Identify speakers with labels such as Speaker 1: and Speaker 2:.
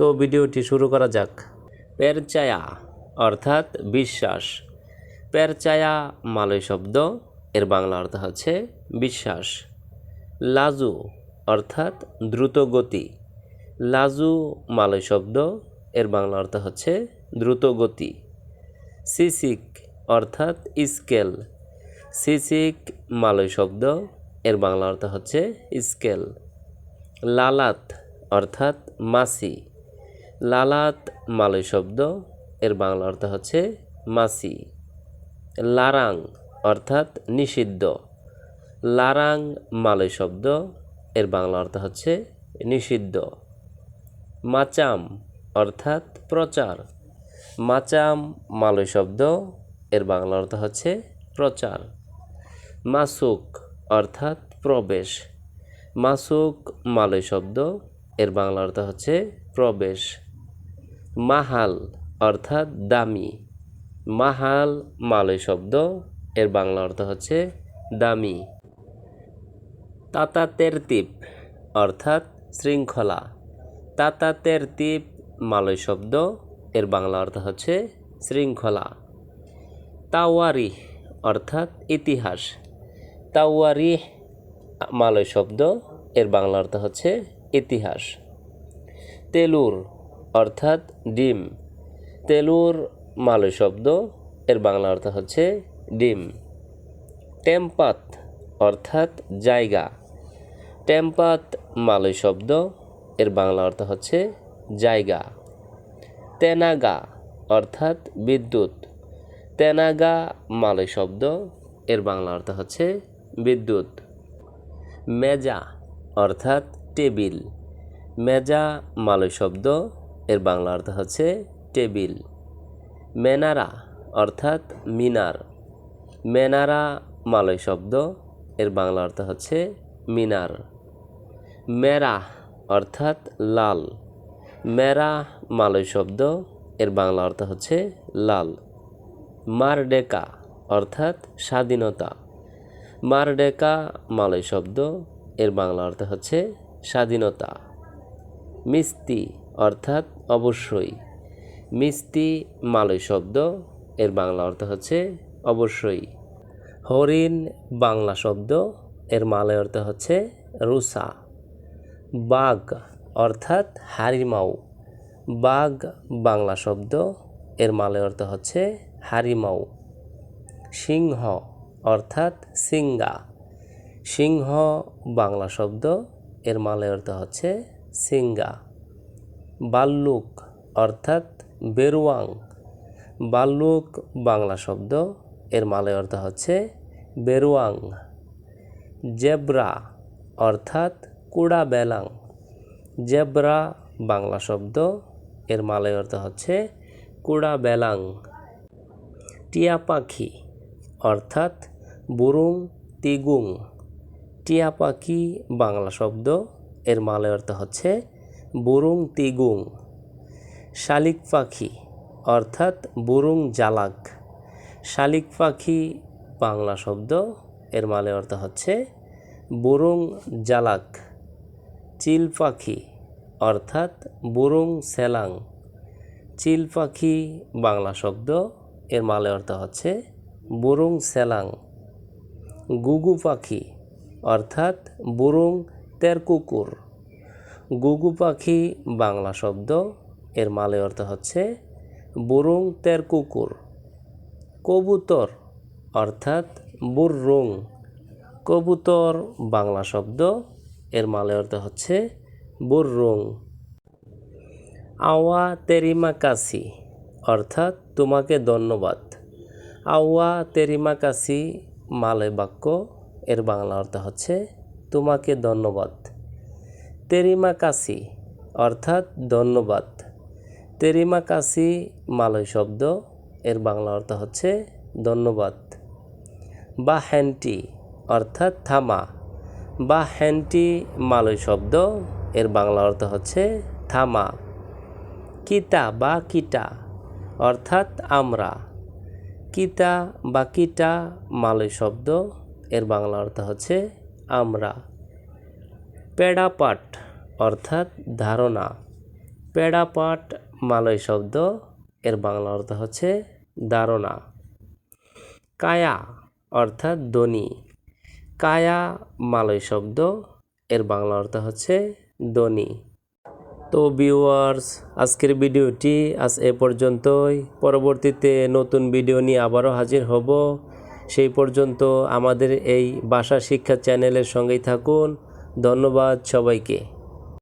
Speaker 1: তো ভিডিওটি শুরু করা যাক। পেরচায়া, অর্থাৎ বিশ্বাস। পেরচায়া, মালয় শব্দ, এর বাংলা অর্থ হচ্ছে বিশ্বাস। লাজু, অর্থাৎ দ্রুত গতি। লাজু, মালয় শব্দ, এর বাংলা অর্থ হচ্ছে দ্রুত গতি। সিসিক, অর্থাৎ স্কেল। সিসিক, মালয় শব্দ, এর বাংলা অর্থ হচ্ছে স্কেল। লালাত, অর্থাৎ মাসি। লালাত মালয় শব্দ, এর বাংলা অর্থ হচ্ছে মাসি লারাং অর্থাৎ নিষিদ্ধ। লারাং মালয় শব্দ, এর বাংলা অর্থ হচ্ছে নিষিদ্ধ। মাচাম অর্থাৎ প্রচার। মাচাম মালয় শব্দ, এর বাংলা অর্থ হচ্ছে প্রচার। মাসুক অর্থাৎ প্রবেশ। মাসুক মালয় শব্দ, এর বাংলা অর্থ হচ্ছে প্রবেশ। মাহাল, অর্থাৎ দামি। মাহাল মালয় শব্দ, এর বাংলা অর্থ হচ্ছে দামি। তাতা তেরতিপ অর্থাৎ শৃঙ্খলা। তাতা তেরতিপ মালয় শব্দ, এর বাংলা অর্থ হচ্ছে শৃঙ্খলা। তাওয়ারি অর্থাৎ ইতিহাস। তাওয়ারি মালয় শব্দ, এর বাংলা অর্থ হচ্ছে ইতিহাস। তেলুর অর্থাৎ ডিম। তেলুর মালয় শব্দ, এর বাংলা অর্থ হচ্ছে ডিম। টেম্পাত অর্থাৎ জায়গা। টেম্পাত মালয় শব্দ, এর বাংলা অর্থ হচ্ছে জায়গা। তেনাগা অর্থাৎ বিদ্যুৎ। তেনাগা মালয় শব্দ, এর বাংলা অর্থ হচ্ছে বিদ্যুৎ। মেজা অর্থাৎ টেবিল। মেজা মালয় শব্দ এর বাংলা অর্থ হচ্ছে টেবিল। মেনারা অর্থাৎ মিনার। মেনারা মালয় শব্দ, এর বাংলা অর্থ হচ্ছে মিনার। মেরা অর্থাৎ লাল। মেরা মালয় শব্দ, এর বাংলা অর্থ হচ্ছে লাল। মারডেকা অর্থাৎ স্বাধীনতা। মারডেকা মালয় শব্দ, এর বাংলা অর্থ হচ্ছে স্বাধীনতা। মিস্তি অর্থাৎ অবশ্যই। মিস্তি মালয় শব্দ, এর বাংলা অর্থ হচ্ছে অবশ্যই। হরিণ বাংলা শব্দ, এর মালয় অর্থ হচ্ছে রুসা। বাঘ অর্থাৎ হারিমাউ বাঘ বাংলা শব্দ, এর মালয় অর্থ হচ্ছে হারিমাউ সিংহ অর্থাৎ সিঙ্গা সিংহ বাংলা শব্দ, এর মালয় অর্থ হচ্ছে সিঙ্গা বাল্লুক, অর্থাৎ বেরুয়াং। বাল্লুক, বাংলা শব্দ। এর মালয় অর্থ হচ্ছে বেরুয়াং। জেব্রা, অর্থাৎ কুড়া বেলাং। জেব্রা, বাংলা শব্দ। এর মালয় অর্থ হচ্ছে কুড়া বেলাং। টিয়া পাখি, অর্থাৎ বুরুং, তিগুং। টিয়া পাখি, বাংলা শব্দ। এর মালয় অর্থ হচ্ছে বুরুং তিগুং, শালিক পাখি, অর্থাৎ বুরুং জালাক। শালিক পাখি বাংলা শব্দ, এর মালয় অর্থ হচ্ছে বুরুং জালাক। চিল পাখি, অর্থাৎ বুরুং সেলাং। চিল পাখি বাংলা শব্দ, এর মালয় অর্থ হচ্ছে বুরুং সেলাং। গুগু পাখি, অর্থাৎ বুরুং তেরকুকুর। গুগু পাখি বাংলা শব্দ, এর মালয় অর্থ হচ্ছে বুরুং তের কুকুর। কবুতর অর্থাৎ বুররুং। কবুতর বাংলা শব্দ, এর মালয় অর্থ হচ্ছে বুররুং। আওয়া তেরিমা কাশি অর্থাৎ তোমাকে ধন্যবাদ। আওয়া তেরিমা কাশি মালে বাক্য, এর বাংলা অর্থ হচ্ছে তোমাকে ধন্যবাদ। তেরিমা কাসি অর্থাৎ ধন্যবাদ। তেরিমা কাসি মালয় শব্দ, এর বাংলা অর্থ হচ্ছে ধন্যবাদ। বা হ্যান্টি অর্থাৎ থামা। বা হ্যান্টি মালয় শব্দ, এর বাংলা অর্থ হচ্ছে থামা। কিতা বা কিটা, অর্থাৎ আমরা। কিতা বা কিটা মালয় শব্দ, এর বাংলা অর্থ হচ্ছে আমরা। পেড়াপাট, অর্থাৎ ধারণা। পেড়াপাট মালয় শব্দ, এর বাংলা অর্থ হচ্ছে ধারণা। কায়া, অর্থাৎ দনি কায়া মালয় শব্দ, এর বাংলা অর্থ হচ্ছে দনি তো ভিউয়ার্স, আজকের ভিডিওটি আজ এ পর্যন্তই। পরবর্তীতে নতুন ভিডিও নিয়ে আবারও হাজির হব। সেই পর্যন্ত আমাদের এই ভাষা শিক্ষা চ্যানেলের সঙ্গেই থাকুন। ধন্যবাদ সবাইকে।